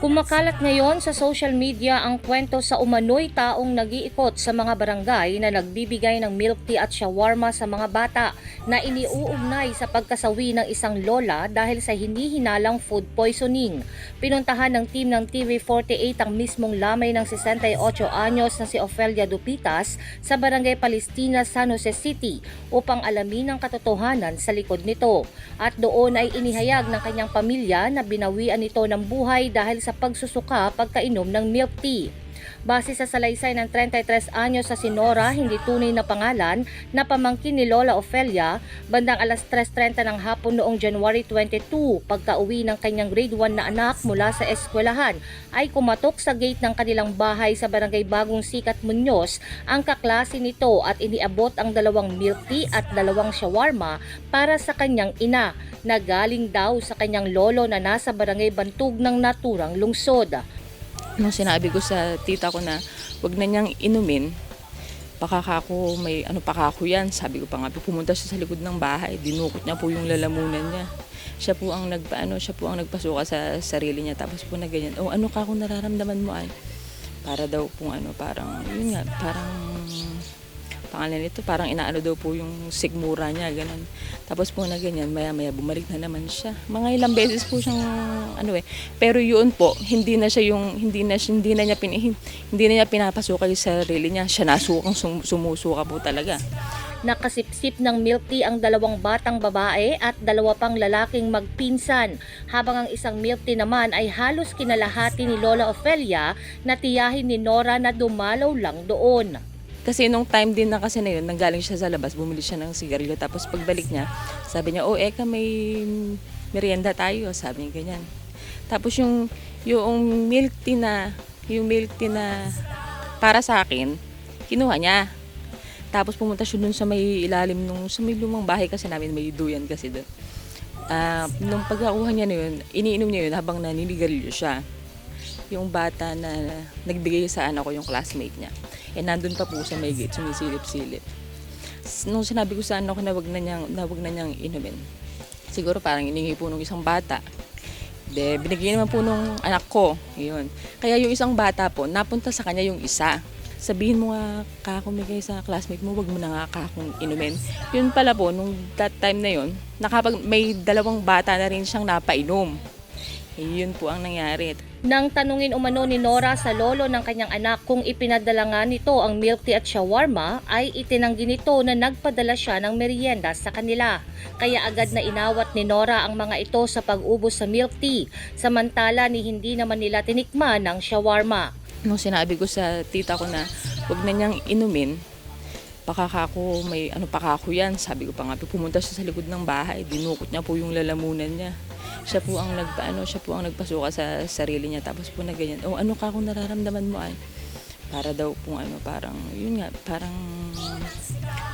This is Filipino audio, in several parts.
Kumakalat ngayon sa social media ang kwento sa umano'y taong nag-iikot sa mga barangay na nagbibigay ng milk tea at shawarma sa mga bata na iniuugnay sa pagkasawi ng isang lola dahil sa hindi hinalang food poisoning. Pinuntahan ng team ng TV48 ang mismong lamay ng 68 anyos na si Ofelia Dupitas sa barangay Palestina, San Jose City upang alamin ang katotohanan sa likod nito. At doon ay inihayag ng kanyang pamilya na binawian ito ng buhay dahil sa pagsusuka pagkainom ng milk tea. Base sa salaysay ng 33 anyos sa Sinora, hindi tunay na pangalan, na pamangkin ni Lola Ofelia, bandang alas 3.30 ng hapon noong January 22, pagka-uwi ng kanyang grade 1 na anak mula sa eskwelahan, ay kumatok sa gate ng kanilang bahay sa barangay Bagong Sikat Muñoz ang kaklase nito at iniabot ang dalawang milk tea at dalawang shawarma para sa kanyang ina na galing daw sa kanyang lolo na nasa barangay Bantug ng naturang lungsod. Nung sinabi ko sa tita ko na wag na niyang inumin, baka kako may ano pa kako yan. Sabi ko pa nga, pumunta siya sa likod ng bahay, dinukot niya po yung lalamunan niya. Siya po ang nagpaano, siya po ang nagpasuka sa sarili niya tapos po na ganyan. Oh, ano ka kung nararamdaman mo ay? Para daw po ano, parang yun nga, parang pangalan nito, parang inaano daw po yung sigmura niya, ganun. Tapos po na ganyan, maya-maya bumalik na naman siya. Mga ilang beses po siyang ano eh. Pero yun po, hindi na siya yung hindi na hindi na niya pin, hindi na niya pinapasuka yung sarili niya. Siya nasukang sum, sumusuka po talaga. Nakasipsip ng milk tea ang dalawang batang babae at dalawa pang lalaking magpinsan, habang ang isang milk tea naman ay halos kinalahati ni Lola Ofelia na tiyahin ni Nora na dumalaw lang doon. Kasi nung time din na kasi na yun, nanggaling siya sa labas, bumili siya ng sigarilyo. Tapos pagbalik niya, sabi niya, oh Eka, may merienda tayo. Sabi niya ganyan. Tapos yung, yung milk tea na, yung milk tea na para sa akin, kinuha niya. Tapos pumunta siya dun sa may ilalim nung, sa may lumang bahay kasi namin, may duyan kasi doon. Ah, nung pagkakuha niya na yun, iniinom niya yun habang naninigarilyo siya. Yung bata na nagbigay sa anak ko, yung classmate niya. Eh, nandun pa po sa may gate, sumisilip-silip. Nung sinabi ko sa anak ko na wag na niyang, na wag na niyang inumin, siguro parang iningi po nung isang bata. De, binigyan naman po nung anak ko. Yun. Kaya yung isang bata po, napunta sa kanya yung isa. Sabihin mo nga, kakumigay sa classmate mo, wag mo na nga kakong inumin. Yun pala po, nung that time na yun, nakapag, may dalawang bata na rin siyang napainom. Yun po ang nangyari. Nang tanungin umano ni Nora sa lolo ng kanyang anak kung ipinadala nga nito ang milk tea at shawarma, ay itinanggi nito na nagpadala siya ng merienda sa kanila. Kaya agad na inawat ni Nora ang mga ito sa pag-ubos sa milk tea, samantala ni hindi naman nila tinikman ng shawarma. nung sinabi ko sa tita ko na wag na niyang inumin, baka kako may ano pa kako yan. Sabi ko pa nga, pumunta siya sa likod ng bahay, dinukot niya po yung lalamunan niya. Siya po ang nagpaano, siya po ang nagpasuka sa sarili niya tapos po na ganyan. Oh, ano ka kung nararamdaman mo ay? Para daw po ano, parang yun nga, parang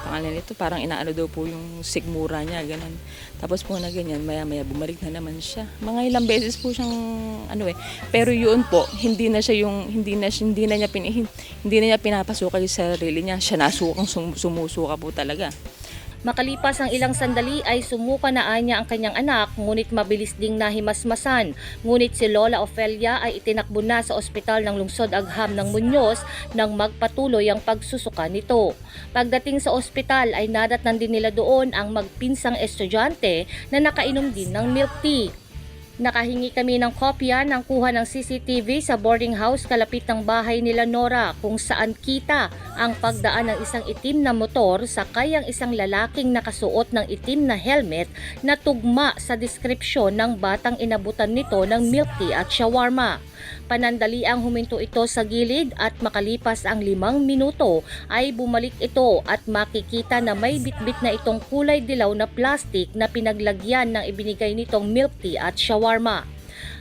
pangalan nito, parang inaano daw po yung sigmura niya, ganun. Tapos po na ganyan, maya-maya bumalik na naman siya. Mga ilang beses po siyang ano eh. Pero yun po, hindi na siya yung hindi na siya- hindi na niya pin, hindi na niya pinapasuka yung sarili niya. Siya nasukang sum, sumusuka po talaga. Makalipas ang ilang sandali ay sumuka na anya ang kanyang anak ngunit mabilis ding nahimasmasan. Ngunit si Lola Ofelia ay itinakbo na sa ospital ng lungsod Agham ng Muñoz nang magpatuloy ang pagsusuka nito. Pagdating sa ospital ay nadatnan din nila doon ang magpinsang estudyante na nakainom din ng milk tea. Nakahingi kami ng kopya ng kuha ng CCTV sa boarding house kalapit ng bahay nila Nora kung saan kita ang pagdaan ng isang itim na motor sakay ang isang lalaking nakasuot ng itim na helmet na tugma sa deskripsyon ng batang inabutan nito ng milk tea at shawarma. Panandali ang huminto ito sa gilid at makalipas ang limang minuto ay bumalik ito at makikita na may bitbit na itong kulay dilaw na plastic na pinaglagyan ng ibinigay nitong milk tea at shawarma.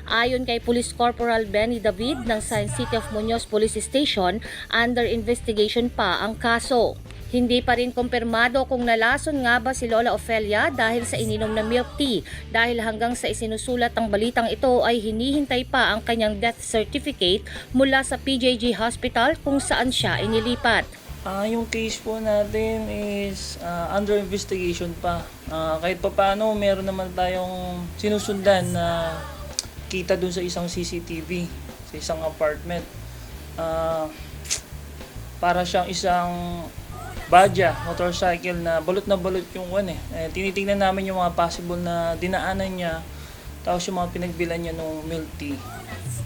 Ayon kay Police Corporal Benny David ng Science City of Muñoz Police Station, under investigation pa ang kaso. Hindi pa rin kumpirmado kung nalason nga ba si Lola Ofelia dahil sa ininom na milk tea dahil hanggang sa isinusulat ang balitang ito ay hinihintay pa ang kanyang death certificate mula sa PJG Hospital kung saan siya inilipat. Ah, yung case po natin is ah, under investigation pa. Ah, kahit pa paano, meron naman tayong sinusundan na kita dun sa isang CCTV, sa isang apartment. Ah, para siyang isang Baja motorcycle na balot na balot yung one eh. eh. Tinitingnan namin yung mga possible na dinaanan niya tapos yung mga pinagbilan niya nung milk.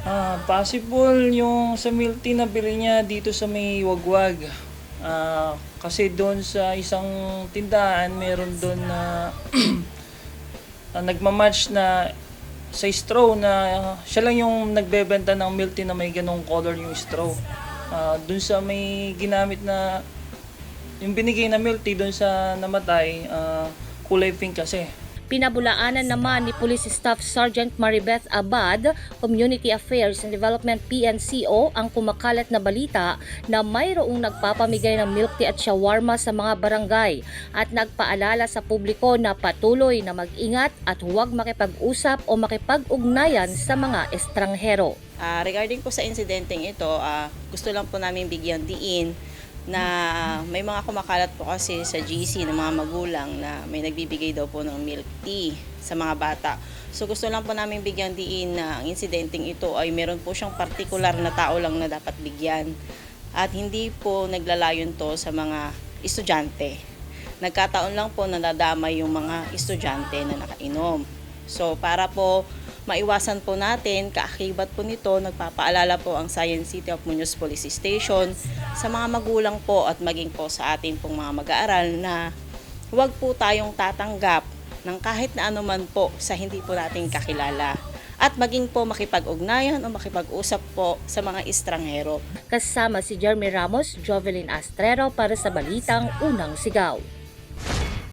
Ah, possible yung sa milk na bili niya dito sa may wagwag. Ah, kasi doon sa isang tindahan meron doon na na nagmamatch na sa straw na uh, siya lang yung nagbebenta ng milk na may ganong color yung straw. Ah, dun sa may ginamit na yung binigay na milk tea dun sa namatay, ah, kulay pink kasi. Pinabulaanan naman ni Police Staff Sergeant Maribeth Abad, Community Affairs and Development PNCO ang kumakalat na balita na mayroong nagpapamigay ng milk tea at shawarma sa mga barangay at nagpaalala sa publiko na patuloy na mag-ingat at huwag makipag-usap o makipag-ugnayan sa mga estranghero. Ah, regarding po sa insidenteng ito, ah, gusto lang po namin bigyan diin na may mga kumakalat po kasi sa GC ng mga magulang na may nagbibigay daw po ng milk tea sa mga bata. So gusto lang po namin bigyan diin na ang insidenteng ito ay meron po siyang partikular na tao lang na dapat bigyan. At hindi po naglalayon to sa mga estudyante. Nagkataon lang po na nadamay yung mga estudyante na nakainom. So para po maiwasan po natin, kaakibat po nito, nagpapaalala po ang Science City of Muñoz Police Station sa mga magulang po at maging po sa atin pong mga mag-aaral na huwag po tayong tatanggap ng kahit na anuman po sa hindi po natin kakilala at maging po makipag-ugnayan o makipag-usap po sa mga estranghero. Kasama si Jeremy Ramos, Jovelyn Astrero para sa Balitang Unang Sigaw.